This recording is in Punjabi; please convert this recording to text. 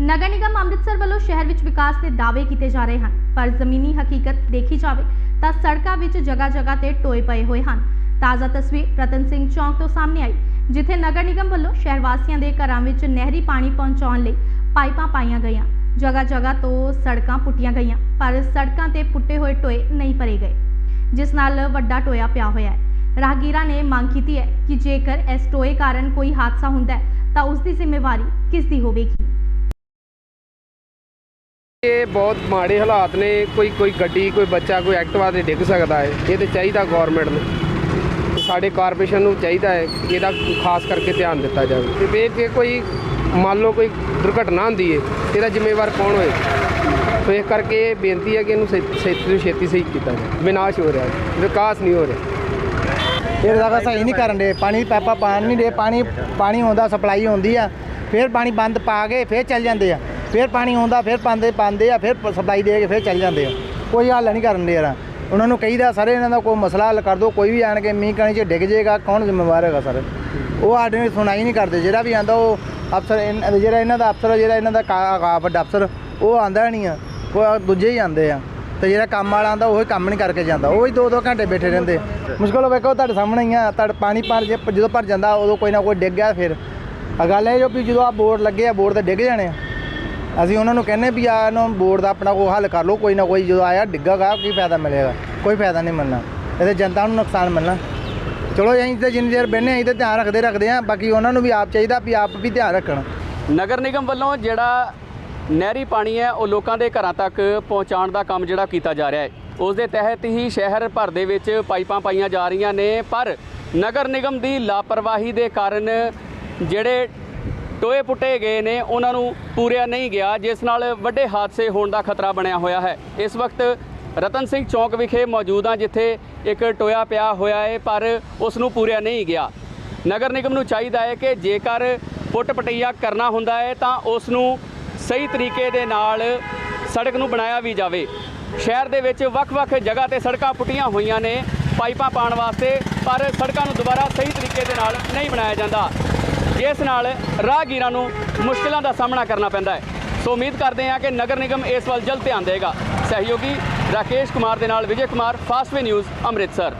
ਨਗਰ ਨਿਗਮ ਅੰਮ੍ਰਿਤਸਰ ਵੱਲੋਂ ਸ਼ਹਿਰ ਵਿੱਚ ਵਿਕਾਸ ਦੇ ਦਾਅਵੇ ਕੀਤੇ ਜਾ ਰਹੇ ਹਨ, ਪਰ ਜ਼ਮੀਨੀ ਹਕੀਕਤ ਦੇਖੀ ਜਾਵੇ ਤਾਂ ਸੜਕਾਂ ਵਿੱਚ ਜਗ੍ਹਾ-ਜਗ੍ਹਾ ਤੇ ਟੋਏ ਪਏ ਹੋਏ ਹਨ। ਤਾਜ਼ਾ ਤਸਵੀਰ ਰਤਨ ਸਿੰਘ ਚੌਂਕ ਤੋਂ ਸਾਹਮਣੇ ਆਈ, ਜਿੱਥੇ ਨਗਰ ਨਿਗਮ ਵੱਲੋਂ ਸ਼ਹਿਰ ਵਾਸੀਆਂ ਦੇ ਘਰਾਂ ਵਿੱਚ ਨਹਿਰੀ ਪਾਣੀ ਪਹੁੰਚਾਉਣ ਲਈ ਪਾਈਪਾਂ ਪਾਈਆਂ ਗਈਆਂ। ਜਗ੍ਹਾ-ਜਗ੍ਹਾ ਤੋਂ ਸੜਕਾਂ ਪੁੱਟੀਆਂ ਗਈਆਂ, ਪਰ ਸੜਕਾਂ ਤੇ ਪੁੱਟੇ ਹੋਏ ਟੋਏ ਨਹੀਂ ਭਰੇ ਗਏ, ਜਿਸ ਨਾਲ ਵੱਡਾ ਟੋਇਆ ਪਿਆ ਹੋਇਆ ਹੈ। ਰਾਹਗੀਰਾਂ ਨੇ ਮੰਗ ਕੀਤੀ ਹੈ ਕਿ ਜੇਕਰ ਇਸ ਟੋਏ ਕਾਰਨ ਕੋਈ ਹਾਦਸਾ ਹੁੰਦਾ ਹੈ, ਤਾਂ ਉਸ ਦੀ ਜ਼ਿੰਮੇਵਾਰੀ ਕਿਸ ਦੀ ਹੋਵੇਗੀ? ਇਹ ਬਹੁਤ ਮਾੜੇ ਹਾਲਾਤ ਨੇ, ਕੋਈ ਕੋਈ ਗੱਡੀ, ਕੋਈ ਬੱਚਾ, ਕੋਈ ਐਕਟਿਵਾ ਤੇ ਡਿੱਗ ਸਕਦਾ ਹੈ। ਇਹ ਤੇ ਚਾਹੀਦਾ ਗਵਰਨਮੈਂਟ ਨੂੰ। ਸਾਡੇ ਕਾਰਪੋਰੇਸ਼ਨ ਨੂੰ ਚਾਹੀਦਾ ਹੈ ਇਹਦਾ ਖਾਸ ਕਰਕੇ ਧਿਆਨ ਦਿੱਤਾ ਜਾਵੇ। ਤੇ ਵੇਖ ਕੇ ਕੋਈ, ਮੰਨ ਲਓ ਕੋਈ ਦੁਰਘਟਨਾ ਹੁੰਦੀ ਹੈ, ਇਹਦਾ ਜ਼ਿੰਮੇਵਾਰ ਕੌਣ ਹੋਏ? ਸੋ ਇਸ ਕਰਕੇ ਇਹ ਬੇਨਤੀ ਹੈ ਕਿ ਇਹਨੂੰ ਛੇ- ਛੇਤੀ ਤੋਂ ਛੇਤੀ ਸਹੀ ਕੀਤਾ ਜਾਵੇ। ਵਿਨਾਸ਼ ਹੋ ਰਿਹਾ ਵਿਕਾਸ ਨਹੀਂ ਹੋ ਰਿਹਾ। ਇਹ ਜਗ੍ਹਾ ਸਹੀ ਨਹੀਂ ਕਰਨ ਦੇ। ਪਾਣੀ, ਪੈਪਾ ਪਾਣ ਨਹੀਂ ਦੇ। ਪਾਣੀ ਪਾਣੀ ਆਉਂਦਾ, ਸਪਲਾਈ ਹੁੰਦੀ ਆ। ਫਿਰ ਪਾਣੀ ਬੰਦ ਪਾ ਕੇ ਫਿਰ ਚੱਲ ਜਾਂਦੇ ਆ। ਫਿਰ ਪਾਣੀ ਆਉਂਦਾ, ਫਿਰ ਪਾਉਂਦੇ ਪਾਉਂਦੇ ਆ, ਫਿਰ ਸਪਲਾਈ ਦੇ ਕੇ ਫਿਰ ਚੱਲ ਜਾਂਦੇ ਆ। ਕੋਈ ਹੱਲ ਨਹੀਂ ਕਰਨ ਦੇ ਯਾਰ ਉਹਨਾਂ ਨੂੰ ਕਹੀਦਾ, ਸਾਰੇ ਇਹਨਾਂ ਦਾ ਕੋਈ ਮਸਲਾ ਹੱਲ ਕਰ ਦਿਓ, ਕੋਈ ਵੀ ਆਣ ਕੇ ਮੀਂਹ ਕਣੀ 'ਚ ਡਿੱਗ ਜਾਏਗਾ ਕੌਣ ਜ਼ਿੰਮੇਵਾਰ ਹੈਗਾ ਸਰ? ਉਹ ਸਾਡੇ ਨੂੰ ਸੁਣਾਈ ਨਹੀਂ ਕਰਦੇ। ਜਿਹੜਾ ਵੀ ਆਂਦਾ, ਉਹ ਅਫਸਰ ਇਨ- ਜਿਹੜਾ ਇਹਨਾਂ ਦਾ ਅਫਸਰ, ਜਿਹੜਾ ਇਹਨਾਂ ਦਾ ਕਾ- ਕਾ- ਵੱਡਾ ਅਫਸਰ, ਉਹ ਆਂਦਾ ਨਹੀਂ ਆ। ਉਹ ਦੂਜੇ ਹੀ ਆਂਦੇ ਆ। ਤੇ ਜਿਹੜਾ ਕੰਮ ਵਾਲਾ ਆਂਦਾ, ਉਹ ਹੀ ਕੰਮ ਨਹੀਂ ਕਰਕੇ ਜਾਂਦਾ। ਉਹ ਹੀ 2-2 ਘੰਟੇ ਬੈਠੇ ਰਹਿੰਦੇ। ਮੁਸ਼ਕਲ ਵੇਖੋ, ਤੁਹਾਡੇ ਸਾਹਮਣੇ ਹੀ ਆ। ਤੁਹਾਡੇ ਪਾਣੀ ਭਰ ਜੇ ਜਦੋਂ ਭਰ ਜਾਂਦਾ, ਉਦੋਂ ਕੋਈ ਨਾ ਕੋਈ ਡਿੱਗ ਗਿਆ ਫਿਰ। ਗੱਲ ਇਹ ਜੋ ਵੀ ਜਦੋਂ ਆ ਬੋਰਡ ਲੱਗੇ ਆ, ਬੋਰਡ ਤੇ ਡਿੱਗ ਜਾਣੇ ਆ। ਅਸੀਂ ਉਹਨਾਂ ਨੂੰ ਕਹਿੰਨੇ ਵੀ ਆ ਇਹਨੂੰ ਬੋਰਡ ਦਾ ਆਪਣਾ ਕੋਈ ਹੱਲ ਕਰ ਲਓ, ਕੋਈ ਨਾ ਕੋਈ ਜਦੋਂ ਆਇਆ ਡਿੱਗਾਗਾ ਕੀ ਫਾਇਦਾ ਮਿਲੇਗਾ? ਕੋਈ ਫਾਇਦਾ ਨਹੀਂ ਮਿਲਣਾ। ਇਹਦੇ ਜਨਤਾ ਨੂੰ ਨੁਕਸਾਨ ਮਿਲਣਾ। ਚਲੋ ਅਸੀਂ ਤੇ ਜਿੰਨੀ ਦੇਰ ਬਹਿੰਦੇ ਅਸੀਂ ਤੇ ਧਿਆਨ ਰੱਖਦੇ ਰੱਖਦੇ ਆ ਬਾਕੀ ਉਹਨਾਂ ਨੂੰ ਵੀ ਆਪ ਚਾਹੀਦਾ ਵੀ ਆਪ ਵੀ ਧਿਆਨ ਰੱਖਣ। ਨਗਰ ਨਿਗਮ ਵੱਲੋਂ ਜਿਹੜਾ ਨਹਿਰੀ ਪਾਣੀ ਹੈ, ਉਹ ਲੋਕਾਂ ਦੇ ਘਰਾਂ ਤੱਕ ਪਹੁੰਚਾਉਣ ਦਾ ਕੰਮ ਜਿਹੜਾ ਕੀਤਾ ਜਾ ਰਿਹਾ ਹੈ। ਉਸ ਦੇ ਤਹਿਤ ਹੀ ਸ਼ਹਿਰ ਭਰ ਦੇ ਵਿੱਚ ਪਾਈਪਾਂ ਪਾਈਆਂ ਜਾ ਰਹੀਆਂ ਨੇ, ਪਰ ਨਗਰ ਨਿਗਮ ਦੀ ਲਾਪਰਵਾਹੀ ਦੇ ਕਾਰਨ ਜਿਹੜੇ ਟੋਏ ਪੁੱਟੇ ਗਏ ਨੇ, ਉਹਨਾਂ ਨੂੰ ਪੂਰਿਆ ਨਹੀਂ ਗਿਆ, ਜਿਸ ਨਾਲ ਵੱਡੇ ਹਾਦਸੇ ਹੋਣ ਦਾ ਖਤਰਾ ਬਣਿਆ ਹੋਇਆ ਹੈ। ਇਸ ਵਕਤ ਰਤਨ ਸਿੰਘ ਚੌਕ ਵਿਖੇ ਮੌਜੂਦ ਹਾਂ, ਜਿੱਥੇ ਇੱਕ ਟੋਇਆ ਪਿਆ ਹੋਇਆ ਹੈ, ਪਰ ਉਸ ਨੂੰ ਪੂਰਿਆ ਨਹੀਂ ਗਿਆ। ਨਗਰ ਨਿਗਮ ਨੂੰ ਚਾਹੀਦਾ ਹੈ ਕਿ ਜੇਕਰ ਪੁੱਟ ਪਟਈਆ ਕਰਨਾ ਹੁੰਦਾ ਹੈ, ਤਾਂ ਉਸ ਨੂੰ ਸਹੀ ਤਰੀਕੇ ਦੇ ਨਾਲ ਸੜਕ ਨੂੰ ਬਣਾਇਆ ਵੀ ਜਾਵੇ। ਸ਼ਹਿਰ ਦੇ ਵਿੱਚ ਵੱਖ-ਵੱਖ ਜਗ੍ਹਾ ਤੇ ਸੜਕਾਂ ਪੁੱਟੀਆਂ ਹੋਈਆਂ ਨੇ, ਪਾਈਪਾਂ ਪਾਉਣ ਵਾਸਤੇ, ਪਰ ਸੜਕਾਂ ਨੂੰ ਦੁਬਾਰਾ ਸਹੀ ਤਰੀਕੇ ਦੇ ਨਾਲ ਨਹੀਂ ਬਣਾਇਆ ਜਾਂਦਾ। ਜਿਸ ਨਾਲ ਰਾਹਗੀਰਾਂ ਨੂੰ ਮੁਸ਼ਕਲਾਂ ਦਾ ਸਾਹਮਣਾ ਕਰਨਾ ਪੈਂਦਾ ਹੈ। ਸੋ ਉਮੀਦ ਕਰਦੇ ਹਾਂ ਕਿ ਨਗਰ ਨਿਗਮ ਇਸ ਵੱਲ ਜਲਦ ਧਿਆਨ ਦੇਵੇਗਾ। ਸਹਿਯੋਗੀ ਰਾਕੇਸ਼ ਕੁਮਾਰ ਦੇ ਨਾਲ ਵਿਜੇ ਕੁਮਾਰ ਫਾਸਟਵੇ ਨਿਊਜ਼, ਅੰਮ੍ਰਿਤਸਰ।